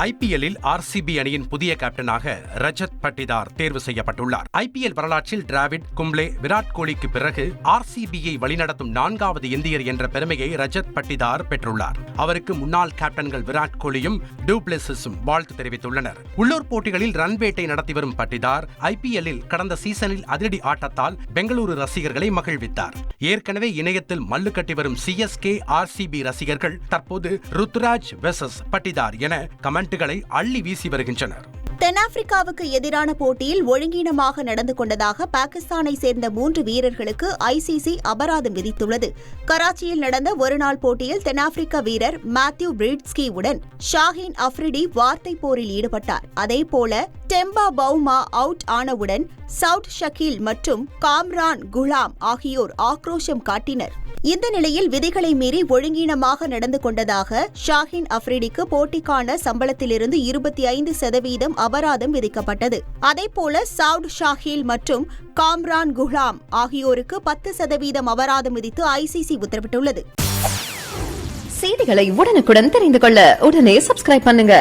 ஐபிஎல்லில் RCB அணியின் புதிய கேப்டனாக ரஜத் பட்டிதார் தேர்வு செய்யப்பட்டுள்ளார். ஐபிஎல் வரலாற்றில் டிராவிட் கும்ப்ளே விராட் கோலிக்கு பிறகு ஆர்சிபியை வழிநடத்தும் நான்காவது இந்தியர் என்ற பெருமையை ரஜத் பட்டிதார் பெற்றுள்ளார். அவருக்கு முன்னாள் கேப்டன்கள் விராட் கோலியும் டூப்ளெசிஸும் வாழ்த்து தெரிவித்துள்ளனர். உள்ளூர் போட்டிகளில் ரன் வேட்டை நடத்தி வரும் பட்டிதார் ஐபிஎல்லில் கடந்த சீசனில் அதிரடி ஆட்டத்தால் பெங்களூரு ரசிகர்களை மகிழ்வித்தார். ஏற்கனவே இணையத்தில் மல்லு கட்டி வரும் சிஎஸ்கே ஆர்சிபி ரசிகர்கள் தற்போது ருத்ராஜ் வெசஸ் பட்டிதார் என கமெண்ட் கமெண்ட்டுகளை அள்ளி வீசி வருகின்றனர். தென்னாப்பிரிக்காவுக்கு எதிரான போட்டியில் ஒழுங்கீனமாக நடந்து கொண்டதாக பாகிஸ்தானை சேர்ந்த மூன்று வீரர்களுக்கு ஐசிசி அபராதம் விதித்துள்ளது. கராச்சியில் நடந்த ஒருநாள் போட்டியில் தென்னாப்பிரிக்க வீரர் மேத்யூ உடன் ஷாஹின் அஃப்ரிடி வார்த்தை போரில் ஈடுபட்டார். அதேபோல டெம்பா பவுமா அவுட் ஆனவுடன் சவுட் ஷக்கீல் மற்றும் காம்ரான் குலாம் ஆகியோர் ஆக்ரோஷம் காட்டினர். இந்த நிலையில் விதிகளை மீறி ஒழுங்கீனமாக நடந்து கொண்டதாக ஷாஹின் அஃப்ரிடிக்கு போட்டிக்கான சம்பளத்திலிருந்து இருபத்தி ஐந்து சதவீதம் அபராதம் விதிக்கப்பட்டது. அதேபோல சவுட் ஷாஹில் மற்றும் காம்ரான் குலாம் ஆகியோருக்கு பத்து சதவீதம் அபராதம் விதித்து ஐசிசி உத்தரவிட்டுள்ளது. செய்திகளை உடனுக்குடன் தெரிந்து கொள்ள உடனே சப்ஸ்கிரைப் பண்ணுங்க.